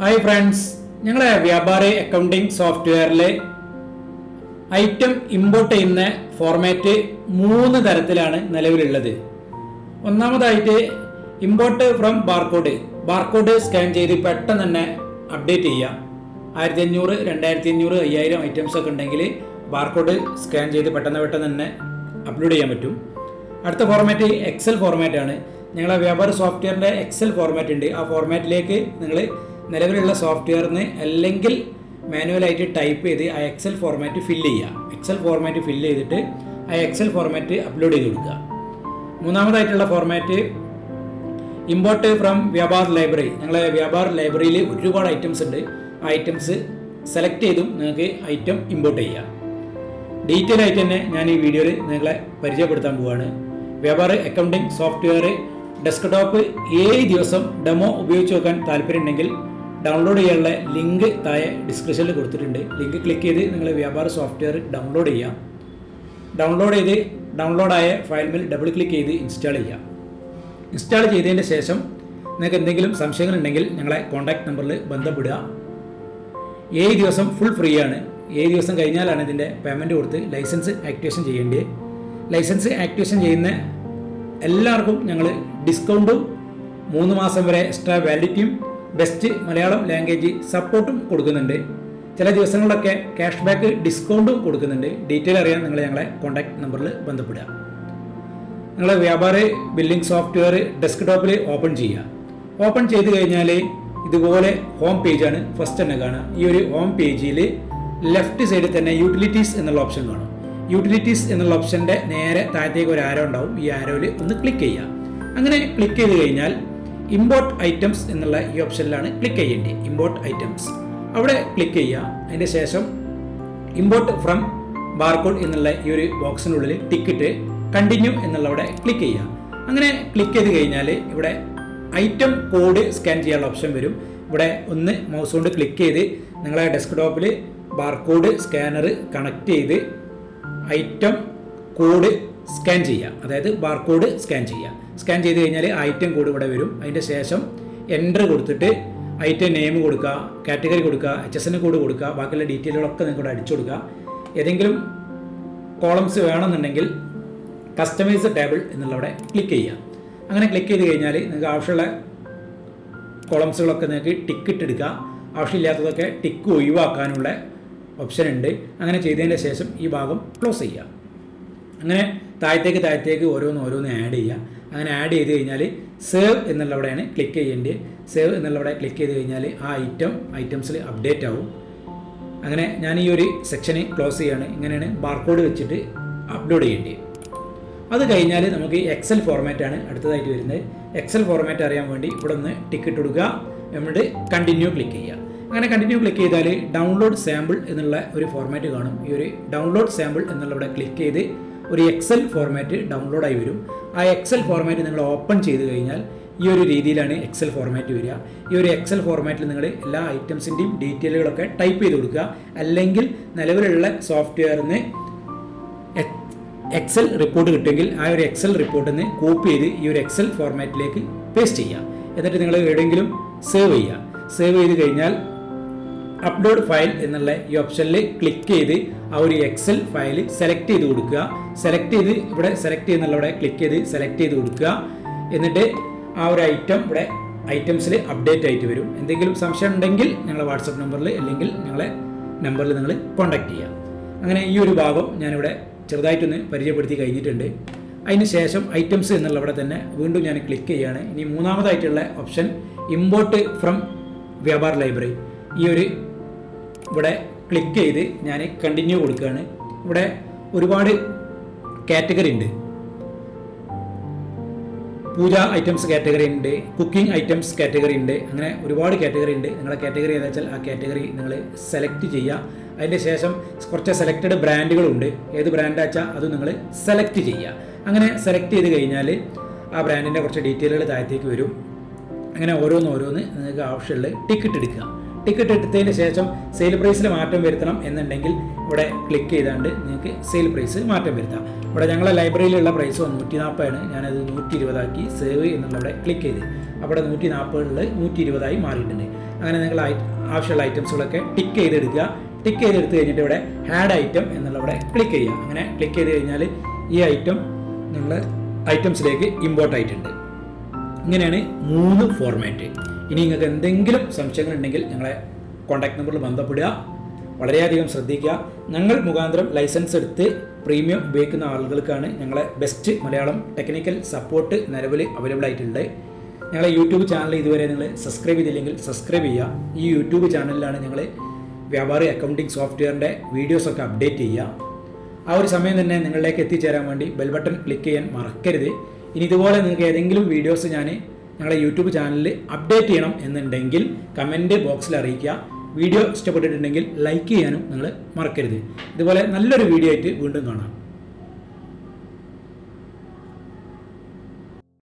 Hi friends ഞങ്ങളെ Vyapari accounting സോഫ്റ്റ്വെയറിലെ item import ചെയ്യുന്ന ഫോർമാറ്റ് മൂന്ന് തരത്തിലാണ് നിലവിലുള്ളത്. ഒന്നാമതായിട്ട് import from barcode barcode scan ചെയ്ത് പെട്ടെന്ന് തന്നെ അപ്ഡേറ്റ് ചെയ്യാം. ആയിരത്തി അഞ്ഞൂറ് രണ്ടായിരത്തി അഞ്ഞൂറ് അയ്യായിരം ഐറ്റംസ് ഒക്കെ ഉണ്ടെങ്കിൽ ബാർകോഡ് സ്കാൻ ചെയ്ത് പെട്ടെന്ന് പെട്ടെന്ന് തന്നെ അപ്ലോഡ് ചെയ്യാൻ പറ്റും. അടുത്ത ഫോർമാറ്റ് എക്സൽ ഫോർമാറ്റാണ് ഞങ്ങളെ വ്യാപാര സോഫ്റ്റ്വെയറിന്റെ എക്സൽ ഫോർമാറ്റ് ഉണ്ട്. ആ ഫോർമാറ്റിലേക്ക് നിങ്ങൾ നിലവിലുള്ള സോഫ്റ്റ്വെയറിന് അല്ലെങ്കിൽ മാനുവലായിട്ട് ടൈപ്പ് ചെയ്ത് ആ എക്സൽ ഫോർമാറ്റ് ഫില്ല് ചെയ്യുക. എക്സൽ ഫോർമാറ്റ് ഫില്ല് ചെയ്തിട്ട് ആ എക്സൽ ഫോർമാറ്റ് അപ്ലോഡ് ചെയ്ത് കൊടുക്കുക. മൂന്നാമതായിട്ടുള്ള format import from Vyapar library ഞങ്ങളെ വ്യാപാർ ലൈബ്രറിയിൽ ഒരുപാട് ഐറ്റംസ് ഉണ്ട്. ആ ഐറ്റംസ് സെലക്ട് ചെയ്തും നിങ്ങൾക്ക് ഐറ്റം ഇമ്പോർട്ട് ചെയ്യാം. ഡീറ്റെയിൽ ആയിട്ട് തന്നെ ഞാൻ ഈ വീഡിയോയിൽ നിങ്ങളെ പരിചയപ്പെടുത്താൻ പോവുകയാണ് വ്യാപാര അക്കൗണ്ടിംഗ് സോഫ്റ്റ്വെയർ ഡെസ്ക്ടോപ്പ് ഏഴ് ദിവസം ഡെമോ ഉപയോഗിച്ച് നോക്കാൻ താല്പര്യമുണ്ടെങ്കിൽ ഡൗൺലോഡ് ചെയ്യാനുള്ള ലിങ്ക് താഴെ ഡിസ്ക്രിപ്ഷനിൽ കൊടുത്തിട്ടുണ്ട്. ലിങ്ക് ക്ലിക്ക് ചെയ്ത് നിങ്ങൾ വ്യാപാര സോഫ്റ്റ്വെയർ ഡൗൺലോഡ് ചെയ്യാം. ഡൗൺലോഡ് ചെയ്ത് ഡൗൺലോഡായ ഫയൽമിൽ ഡബിൾ ക്ലിക്ക് ചെയ്ത് ഇൻസ്റ്റാൾ ചെയ്യാം. ഇൻസ്റ്റാൾ ചെയ്തതിന് ശേഷം നിങ്ങൾക്ക് എന്തെങ്കിലും സംശയങ്ങളുണ്ടെങ്കിൽ ഞങ്ങളെ കോൺടാക്ട് നമ്പറിൽ ബന്ധപ്പെടുക. ഏഴ് ദിവസം ഫുൾ ഫ്രീ ആണ്. ഏഴ് ദിവസം കഴിഞ്ഞാലാണ് ഇതിന്റെ പേയ്മെന്റ് കൊടുത്ത് ലൈസൻസ് ആക്ടിവേഷൻ ചെയ്യേണ്ടത്. ലൈസൻസ് ആക്ടിവേഷൻ ചെയ്യുന്ന എല്ലാവർക്കും ഞങ്ങൾ ഡിസ്കൗണ്ടും മൂന്ന് മാസം വരെ എക്സ്ട്രാ വാലിഡിറ്റിയും ബെസ്റ്റ് മലയാളം ലാംഗ്വേജ് സപ്പോർട്ടും കൊടുക്കുന്നുണ്ട്. ചില ദിവസങ്ങളിലൊക്കെ ക്യാഷ് ബാക്ക് ഡിസ്കൗണ്ടും കൊടുക്കുന്നുണ്ട്. ഡീറ്റെയിൽ അറിയാൻ നിങ്ങൾ ഞങ്ങളെ കോൺടാക്ട് നമ്പറിൽ ബന്ധപ്പെടുക. നിങ്ങളെ വ്യാപാര ബില്ലിംഗ് സോഫ്റ്റ്വെയർ ഡെസ്ക്ടോപ്പിൽ ഓപ്പൺ ചെയ്യുക. ഓപ്പൺ ചെയ്ത് കഴിഞ്ഞാൽ ഇതുപോലെ ഹോം പേജാണ് ഫസ്റ്റ് തന്നെ കാണുക. ഈ ഒരു ഹോം പേജിൽ ലെഫ്റ്റ് സൈഡിൽ തന്നെ യൂട്ടിലിറ്റീസ് എന്നുള്ള ഓപ്ഷൻ കാണും. യൂട്ടിലിറ്റീസ് എന്നുള്ള ഓപ്ഷന്റെ നേരെ താഴത്തേക്ക് ഒരു ആരോ ഉണ്ടാവും. ഈ ആരോയിൽ ഒന്ന് ക്ലിക്ക് ചെയ്യുക. അങ്ങനെ ക്ലിക്ക് ചെയ്ത് കഴിഞ്ഞാൽ ഇമ്പോർട്ട് ഐറ്റംസ് എന്നുള്ള ഈ ഓപ്ഷനിലാണ് ക്ലിക്ക് ചെയ്യേണ്ടത്. ഇമ്പോർട്ട് ഐറ്റംസ് അവിടെ ക്ലിക്ക് ചെയ്യുക. അതിന്റെ ശേഷം ഇമ്പോർട്ട് ഫ്രം ബാർകോഡ് എന്നുള്ള ഈ ഒരു ബോക്സിനുള്ളിൽ ടിക്കറ്റ് കണ്ടിന്യൂ എന്നുള്ളവിടെ ക്ലിക്ക് ചെയ്യുക. അങ്ങനെ ക്ലിക്ക് ചെയ്ത് കഴിഞ്ഞാൽ ഇവിടെ ഐറ്റം കോഡ് സ്കാൻ ചെയ്യാനുള്ള ഓപ്ഷൻ വരും. ഇവിടെ ഒന്ന് മൗസ് കൊണ്ട് ക്ലിക്ക് ചെയ്ത് നിങ്ങളെ ഡെസ്ക്ടോപ്പിൽ ബാർകോഡ് സ്കാനർ കണക്ട് ചെയ്ത് ഐറ്റം കോഡ് സ്കാൻ ചെയ്യുക അതായത് ബാർകോഡ് സ്കാൻ ചെയ്യുക സ്കാൻ ചെയ്ത് കഴിഞ്ഞാൽ ഐറ്റം കോഡ് ഇവിടെ വരും. അതിന്റെ ശേഷം എന്റർ കൊടുത്തിട്ട് ഐറ്റം നെയിം കൊടുക്കുക കാറ്റഗറി കൊടുക്കുക എച്ച് എസ് എൻ കോഡ് കൊടുക്കുക ബാക്കിയുള്ള ഡീറ്റെയിലുകളൊക്കെ ഇവിടെ അടിച്ചു കൊടുക്കുക. ഏതെങ്കിലും കോളംസ് വേണമെന്നുണ്ടെങ്കിൽ കസ്റ്റമൈസ് ടേബിൾ എന്നുള്ളവിടെ ക്ലിക്ക് ചെയ്യുക അങ്ങനെ ക്ലിക്ക് ചെയ്ത് കഴിഞ്ഞാൽ നിങ്ങൾക്ക് ആവശ്യമുള്ള കോളംസുകളൊക്കെ നിങ്ങൾക്ക് ടിക്ക് ഇട്ടെടുക്കുക ആവശ്യമില്ലാത്തതൊക്കെ ടിക്ക് ഒഴിവാക്കാനുള്ള ഓപ്ഷൻ ഉണ്ട് അങ്ങനെ ചെയ്തതിന്റെ ശേഷം ഈ ഭാഗം ക്ലോസ് ചെയ്യുക അങ്ങനെ താഴത്തേക്ക് താഴത്തേക്ക് ഓരോന്ന് ഓരോന്ന് ആഡ് ചെയ്യുക. അങ്ങനെ ആഡ് ചെയ്ത് കഴിഞ്ഞാൽ സേവ് എന്നുള്ളവിടെയാണ് ക്ലിക്ക് ചെയ്യേണ്ടത്. സേവ് എന്നുള്ളവിടെ ക്ലിക്ക് ചെയ്ത് കഴിഞ്ഞാൽ ആ ഐറ്റം ഐറ്റംസിൽ അപ്ഡേറ്റ് ആവും. അങ്ങനെ ഞാൻ ഈ ഒരു സെക്ഷന് ക്ലോസ് ചെയ്യാണ്. ഇങ്ങനെയാണ് ബാർകോഡ് വെച്ചിട്ട് അപ്ലോഡ് ചെയ്യേണ്ടത്. അത് കഴിഞ്ഞാൽ നമുക്ക് എക്സൽ ഫോർമാറ്റാണ് അടുത്തതായിട്ട് വരുന്നത്. എക്സൽ ഫോർമാറ്റ് അറിയാൻ വേണ്ടി ഇവിടെ ഒന്ന് ടിക്കറ്റ് കൊടുക്കുക. എന്നിട്ട് കണ്ടിന്യൂ ക്ലിക്ക് ചെയ്യുക. അങ്ങനെ കണ്ടിന്യൂ ക്ലിക്ക് ചെയ്താൽ ഡൗൺലോഡ് സാമ്പിൾ എന്നുള്ള ഒരു ഫോർമാറ്റ് കാണും. ഈ ഒരു ഡൗൺലോഡ് സാമ്പിൾ എന്നുള്ളവിടെ ക്ലിക്ക് ചെയ്ത് ഒരു എക്സൽ ഫോർമാറ്റ് ഡൗൺലോഡായി വരും. ആ എക്സൽ ഫോർമാറ്റ് നിങ്ങൾ ഓപ്പൺ ചെയ്ത് കഴിഞ്ഞാൽ ഈ ഒരു രീതിയിലാണ് എക്സൽ ഫോർമാറ്റ് വരിക. ഈ ഒരു എക്സൽ ഫോർമാറ്റിൽ നിങ്ങൾ എല്ലാ ഐറ്റംസിന്റെയും ഡീറ്റെയിലുകളൊക്കെ ടൈപ്പ് ചെയ്ത് കൊടുക്കുക. അല്ലെങ്കിൽ നിലവിലുള്ള സോഫ്റ്റ്വെയറിന് എക്സൽ റിപ്പോർട്ട് കിട്ടുമെങ്കിൽ ആ ഒരു എക്സൽ റിപ്പോർട്ടിൽ നിന്ന് കോപ്പി ചെയ്ത് ഈ ഒരു എക്സൽ ഫോർമാറ്റിലേക്ക് പേസ്റ്റ് ചെയ്യുക. എന്നിട്ട് നിങ്ങൾ എവിടെയെങ്കിലും സേവ് ചെയ്യുക. സേവ് ചെയ്ത് കഴിഞ്ഞാൽ അപ്ലോഡ് ഫയൽ എന്നുള്ള ഈ ഓപ്ഷനിൽ ക്ലിക്ക് ചെയ്ത് ആ ഒരു എക്സൽ ഫയൽ സെലക്ട് ചെയ്ത് കൊടുക്കുക. സെലക്ട് ചെയ്ത് ഇവിടെ സെലക്ട് ചെയ്യുന്നുള്ളവിടെ ക്ലിക്ക് ചെയ്ത് സെലക്ട് ചെയ്ത് കൊടുക്കുക. എന്നിട്ട് ആ ഒരു ഐറ്റം ഇവിടെ ഐറ്റംസിൽ അപ്ഡേറ്റ് ആയിട്ട് വരും. എന്തെങ്കിലും സംശയം ഉണ്ടെങ്കിൽ ഞങ്ങളെ വാട്സപ്പ് നമ്പറിൽ അല്ലെങ്കിൽ ഞങ്ങളെ നമ്പറിൽ നിങ്ങൾ കോൺടാക്ട് ചെയ്യുക. അങ്ങനെ ഈ ഒരു ഭാഗം ഞാനിവിടെ ചെറുതായിട്ടൊന്ന് പരിചയപ്പെടുത്തി കഴിഞ്ഞിട്ടുണ്ട്. അതിന് ശേഷം ഐറ്റംസ് എന്നുള്ള ഇവിടെ തന്നെ വീണ്ടും ഞാൻ ക്ലിക്ക് ചെയ്യുകയാണ്. ഇനി മൂന്നാമതായിട്ടുള്ള option import from Vyapar library ഈ ഒരു ഇവിടെ ക്ലിക്ക് ചെയ്ത് ഞാൻ കണ്ടിന്യൂ കൊടുക്കുകയാണ്. ഇവിടെ ഒരുപാട് കാറ്റഗറി ഉണ്ട്. പൂജ ഐറ്റംസ് കാറ്റഗറി ഉണ്ട് കുക്കിംഗ് ഐറ്റംസ് കാറ്റഗറി ഉണ്ട് അങ്ങനെ ഒരുപാട് കാറ്റഗറി ഉണ്ട്. നിങ്ങളെ കാറ്റഗറി ഏതാ വെച്ചാൽ ആ കാറ്റഗറി നിങ്ങൾ സെലക്ട് ചെയ്യുക. അതിന്റെ ശേഷം കുറച്ച് സെലക്റ്റഡ് ബ്രാൻഡുകളുണ്ട് ഏത് ബ്രാൻഡാ വെച്ചാൽ അത് നിങ്ങൾ സെലക്ട് ചെയ്യുക. അങ്ങനെ സെലക്ട് ചെയ്ത് കഴിഞ്ഞാൽ ആ ബ്രാൻഡിന്റെ കുറച്ച് ഡീറ്റെയിലുകൾ താഴത്തേക്ക് വരും. അങ്ങനെ ഓരോന്ന് ഓരോന്ന് നിങ്ങൾക്ക് ആവശ്യമുള്ള ടിക്കറ്റ് എടുക്കുക. ടിക്കറ്റ് എടുത്തതിന് ശേഷം സെയിൽ പ്രൈസിൽ മാറ്റം വരുത്തണം എന്നുണ്ടെങ്കിൽ ഇവിടെ ക്ലിക്ക് ചെയ്താണ്ട് നിങ്ങൾക്ക് സെയിൽ പ്രൈസ് മാറ്റം വരുത്താം. ഇവിടെ ഞങ്ങളെ ലൈബ്രറിയിലുള്ള പ്രൈസ് നൂറ്റി നാൽപ്പതാണ് ഞാനത് നൂറ്റി ഇരുപതാക്കി സേവ് എന്നുള്ളവിടെ ക്ലിക്ക് ചെയ്ത്. അവിടെ നൂറ്റി നാൽപ്പതിൽ നൂറ്റി ഇരുപതായി മാറിയിട്ടുണ്ട്. അങ്ങനെ നിങ്ങൾ ആവശ്യമുള്ള ഐറ്റംസുകളൊക്കെ ടിക്ക് ചെയ്തെടുക്കുക. ടിക്ക് ചെയ്തെടുത്ത് കഴിഞ്ഞിട്ട് ഇവിടെ ഹാഡ് ഐറ്റം എന്നുള്ളവിടെ ക്ലിക്ക് ചെയ്യുക. അങ്ങനെ ക്ലിക്ക് ചെയ്ത് കഴിഞ്ഞാൽ ഈ ഐറ്റം നിങ്ങളുടെ ഐറ്റംസിലേക്ക് ഇമ്പോർട്ട് ആയിട്ടുണ്ട്. ഇങ്ങനെയാണ് മൂന്ന് ഫോർമാറ്റ് ഇനി നിങ്ങൾക്ക് എന്തെങ്കിലും സംശയങ്ങൾ ഉണ്ടെങ്കിൽ ഞങ്ങളെ കോൺടാക്ട് നമ്പറിൽ ബന്ധപ്പെടുക. വളരെയധികം ശ്രദ്ധിക്കുക. ഞങ്ങൾ മുഖാന്തരം ലൈസൻസ് എടുത്ത് പ്രീമിയം ഉപയോഗിക്കുന്ന ആളുകൾക്കാണ് ഞങ്ങളെ ബെസ്റ്റ് മലയാളം ടെക്നിക്കൽ സപ്പോർട്ട് നിലവിൽ അവൈലബിൾ ആയിട്ടുണ്ട് ഞങ്ങളെ യൂട്യൂബ് ചാനൽ ഇതുവരെ നിങ്ങൾ സബ്സ്ക്രൈബ് ചെയ്തില്ലെങ്കിൽ സബ്സ്ക്രൈബ് ചെയ്യുക. ഈ യൂട്യൂബ് ചാനലിലാണ് ഞങ്ങൾ വ്യാപാരി അക്കൗണ്ടിംഗ് സോഫ്റ്റ്വെയറിന്റെ വീഡിയോസൊക്കെ അപ്ഡേറ്റ് ചെയ്യുക. ആ ഒരു സമയം തന്നെ നിങ്ങളിലേക്ക് എത്തിച്ചേരാൻ വേണ്ടി ബെൽ ബട്ടൺ ക്ലിക്ക് ചെയ്യാൻ മറക്കരുത്. ഇനി ഇതുപോലെ നിങ്ങൾക്ക് ഏതെങ്കിലും വീഡിയോസ് ഞാൻ ഞങ്ങളുടെ യൂട്യൂബ് ചാനലിൽ അപ്ഡേറ്റ് ചെയ്യണം എന്നുണ്ടെങ്കിൽ കമന്റ് ബോക്സിൽ അറിയിക്കുക. വീഡിയോ ഇഷ്ടപ്പെട്ടിട്ടുണ്ടെങ്കിൽ ലൈക്ക് ചെയ്യാനും നിങ്ങൾ മറക്കരുത്. ഇതുപോലെ നല്ലൊരു വീഡിയോ ആയിട്ട് വീണ്ടും കാണാം.